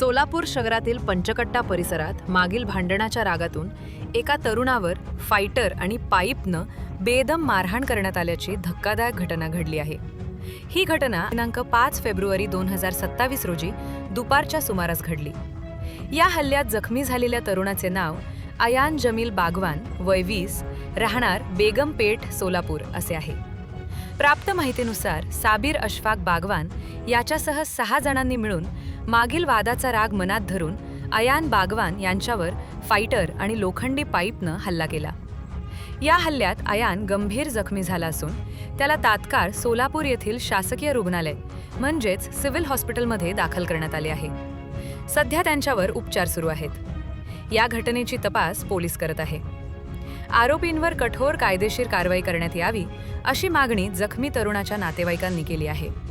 सोलापूर शहरातील पंचकट्टा परिसरात मागील भांडणाच्या रागातून एका तरुणावर फायटर आणि पाईपनं बेदम मारहाण करण्यात आल्याची धक्कादायक घटना घडली आहे. ही घटना दिनांक पाच फेब्रुवारी दोन हजार सत्तावीस रोजी दुपारच्या सुमारास घडली. या हल्ल्यात जखमी झालेल्या तरुणाचे नाव अयान जमील बागवान वय वीस राहणार बेगमपेठ सोलापूर असे आहे. प्राप्त माहितीनुसार साबीर अशफाक बागवान याच्यासह सहा जणांनी मिळून मागील वादाचा राग मनात धरून अयान बागवान यांच्यावर फायटर आणि लोखंडी पाईपनं हल्ला केला. या हल्ल्यात अयान गंभीर जखमी झाला असून त्याला तात्काळ सोलापूर येथील शासकीय रुग्णालय म्हणजेच सिव्हिल हॉस्पिटलमध्ये दाखल करण्यात आले आहे. सध्या त्यांच्यावर उपचार सुरू आहेत. या घटनेची तपास पोलीस करत आहे. आरोपींवर कठोर कायदेशीर कारवाई करण्यात यावी अशी मागणी जखमी तरुणाच्या नातेवाईकांनी केली आहे.